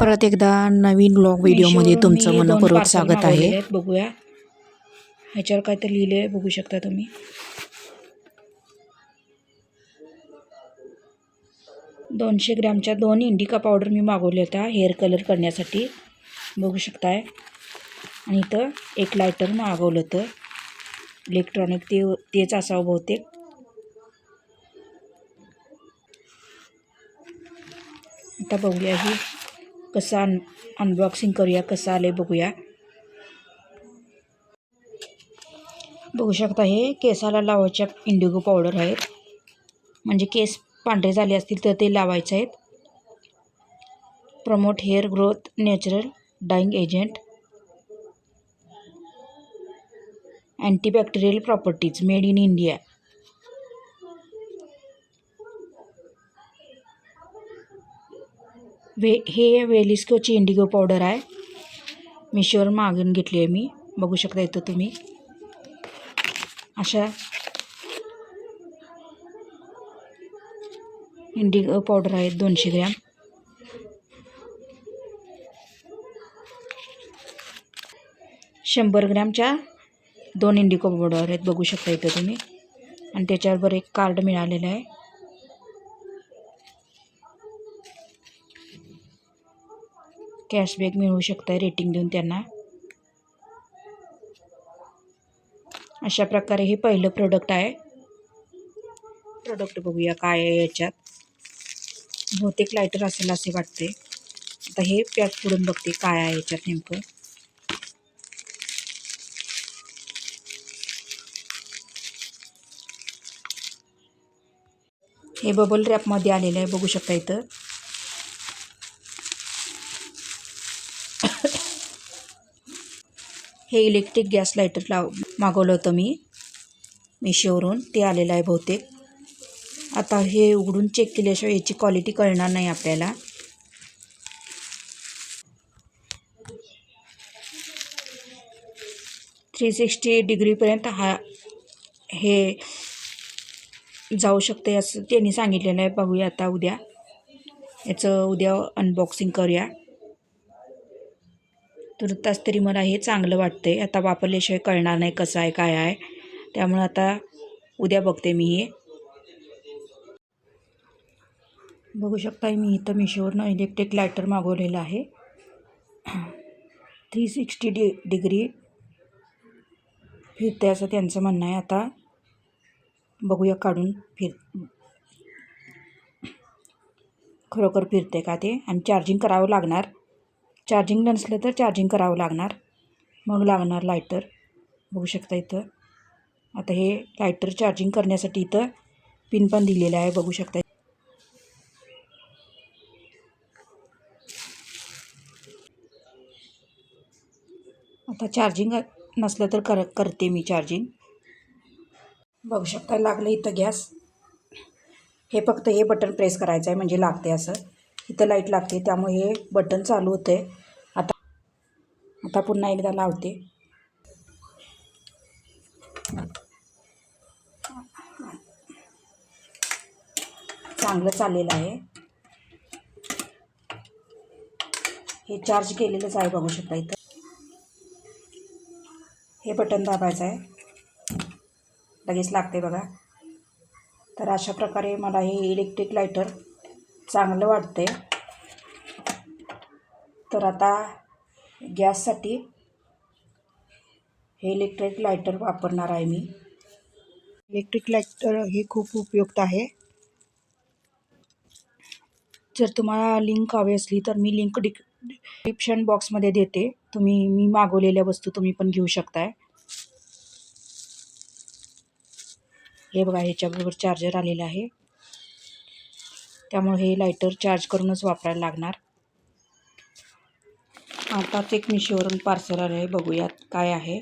परत एकदा नवीन ब्लॉग व्हिडिओमध्ये तुमचं मनपूर्वक स्वागत आहे. बघूया. ह्याच्यावर काय तर लिहिले आहे बघू शकता तुम्ही. दोनशे ग्रॅमच्या दोन इंडिका पावडर मी मागवल्या होत्या हेअर कलर करण्यासाठी. बघू शकताय. आणि इथं एक लायटर मागवलं होतं. इलेक्ट्रॉनिक ते तेच असावं बहुतेक. आता बघूया ही. कसं अन अनबॉक्सिंग करूया कसं आलं आहे बघूया. बघू शकता हे केसाला लावायच्या इंडिगो पावडर आहेत. म्हणजे केस पांढरे झाले असतील तर ते लावायचे आहेत. Promote hair growth natural dyeing agent antibacterial properties made in India वे हे वेलिस्कोची इंडिगो पावडर आहे. मिशोवर मागून घेतली आहे मी. बघू शकता इथं तुम्ही. अशा इंडिगो पावडर आहेत दोनशे ग्रॅम. शंभर ग्रॅमच्या दोन इंडिगो पावडर आहेत बघू शकता इथं तुम्ही. आणि त्याच्याबरोबर एक कार्ड मिळालेलं आहे. कॅशबॅक मिळवू शकताय रेटिंग देऊन त्यांना. अशा प्रकारे हे पहिलं प्रोडक्ट आहे. प्रोडक्ट बघूया काय आहे याच्यात. बहुतेक लायटर असेल असे वाटते. आता हे पॅक फोडून बघते काय आहे याच्यात नेमकं. हे बबल रॅपमध्ये आलेलं आहे बघू शकता इथं. हे इलेक्ट्रिक गॅस लायटर लाव मागवलं होतं मी मिशोवरून. ते आलेलं आहे बहुतेक. आता हे उघडून चेक केल्याशिवाय याची क्वालिटी कळणार नाही आपल्याला. थ्री सिक्स्टी डिग्रीपर्यंत हा हे जाऊ शकते असं त्यांनी सांगितलेलं आहे. बघूया आता उद्या. याचं उद्या अनबॉक्सिंग करूया. तुर्तास तास तरी मला हे चांगलं वाटतं आहे आता वापरल्याशिवाय कळणार नाही कसं आहे काय आहे. त्यामुळं आता उद्या बघते मी हे. बघू शकता मी इथं मिशोवरनं इलेक्ट्रिक लायटर मागवलेलं आहे. थ्री सिक्स्टी डि डिग्री फिरते असं त्यांचं म्हणणं आहे. आता बघूया काढून फिर खरोखर फिरते का ते. आणि चार्जिंग करावं लागणार. चार्जिंग नसलं तर चार्जिंग करावं लागणार. मग लागणार लायटर बघू शकता इथं. आता हे लायटर चार्जिंग करण्यासाठी इथं पिन पण दिलेलं आहे. बघू शकता आता चार्जिंग नसलं तर कर करते मी चार्जिंग. बघू शकता लागलं इथं गॅस. हे फक्त हे बटन प्रेस करायचं आहे म्हणजे लागते असं. इथं लाइट लागते त्यामुळे हे बटन चालू होते आता आता पुन्हा एकदा लावते. चांगलं चाललेलं आहे. हे चार्ज केलेलंच आहे बघू शकता इथं. हे बटन दाबायचं आहे. लगेच लागते बघा. तर अशा प्रकारे मला हे इलेक्ट्रिक लायटर चांगलं वाटते तर आता गॅससाठी हे इलेक्ट्रिक लायटर वापरणार आहे मी. इलेक्ट्रिक लायटर हे खूप उपयुक्त आहे. जर तुम्हाला लिंक हवी असली तर मी लिंक डिक डिस्क्रिप्शन बॉक्समध्ये देते. तुम्ही मी मागवलेल्या वस्तू तुम्ही पण घेऊ शकताय. हे बघा ह्याच्याबरोबर चार्जर आलेलं आहे. त्यामुळे हे लायटर चार्ज करूनच वापरायला लागणार. आताच एक मिशोवरून पार्सल आलं आहे बघूयात काय आहे.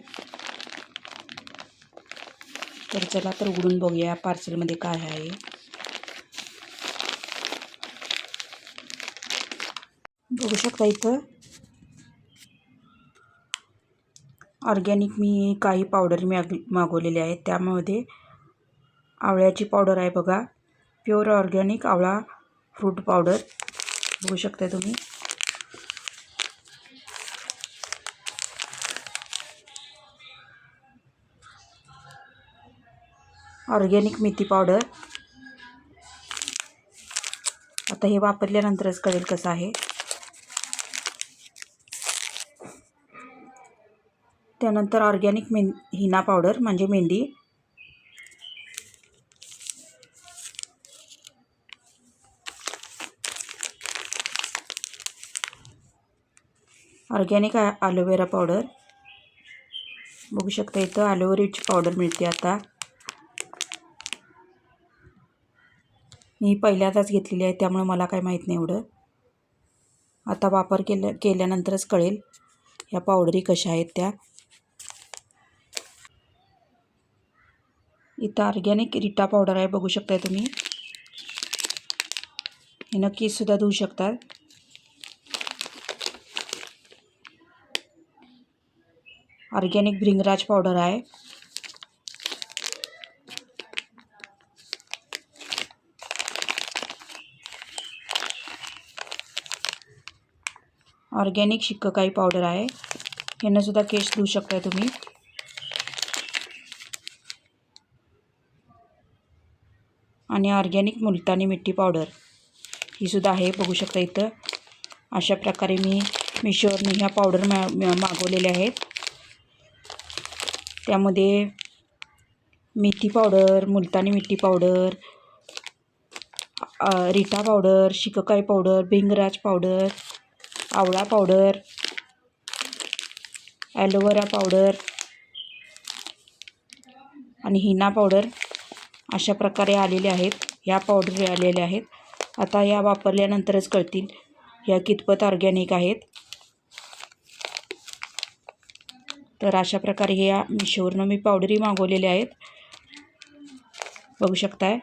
तर चला तर उघडून बघूया पार्सलमध्ये काय आहे. बघू शकता इथं. ऑर्गॅनिक मी काही पावडर माग मागवलेले आहेत. त्यामध्ये आवळ्याची पावडर आहे बघा. प्युअर ऑर्गॅनिक आवळा फ्रूट पावडर बघू शकता तुम्ही. ऑर्गॅनिक मेथी पावडर. आता हे वापरल्यानंतरच कळेल कसं आहे. त्यानंतर ऑर्गॅनिक मेन हिना पावडर म्हणजे मेंढी. Organic aloe vera powder. बघू शकता इथं ॲलोवेराची पावडर मिळते आता. मी पहिल्यांदाच घेतलेली आहे त्यामुळे मला काय माहीत नाही एवढं. आता वापर केल्या केल्यानंतरच कळेल ह्या पावडरी कशा आहेत त्या. इथं ऑर्गॅनिक रिटा पावडर आहे बघू शकताय तुम्ही. हे नक्कीचसुद्धा धुवू शकतात. ऑर्गॅनिक भृंगराज पावडर आहे. ऑर्गॅनिक शिक्ककाई पावडर आहे. यांनासुद्धा केस धुवू शकताय तुम्ही. आणि ऑर्गॅनिक मुलतानी मिठी पावडर ही सुद्धा आहे बघू शकता इथं. अशा प्रकारे मी मिशोवरून ह्या पावडर मा मागवलेल्या आहेत. त्यामध्ये मेथी पावडर मुलतानी मिठी पावडर रिटा पावडर शिककाई पावडर भिंगराज पावडर आवळा पावडर ॲलोवेरा पावडर आणि हिना पावडर अशा प्रकारे आलेले आहेत. ह्या पावडर आलेल्या आहेत. आता या वापरल्यानंतरच कळतील. ह्या कितपत ऑर्गॅनिक आहेत. तर अशा प्रकारे हे मिशोवरनं मी पावडरी मागवलेल्या आहेत. बघू शकताय.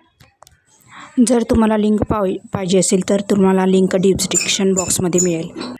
जर तुम्हाला लिंक पाव पाहिजे असेल तर तुम्हाला लिंक डिस्क्रिप्शन बॉक्समध्ये मिळेल.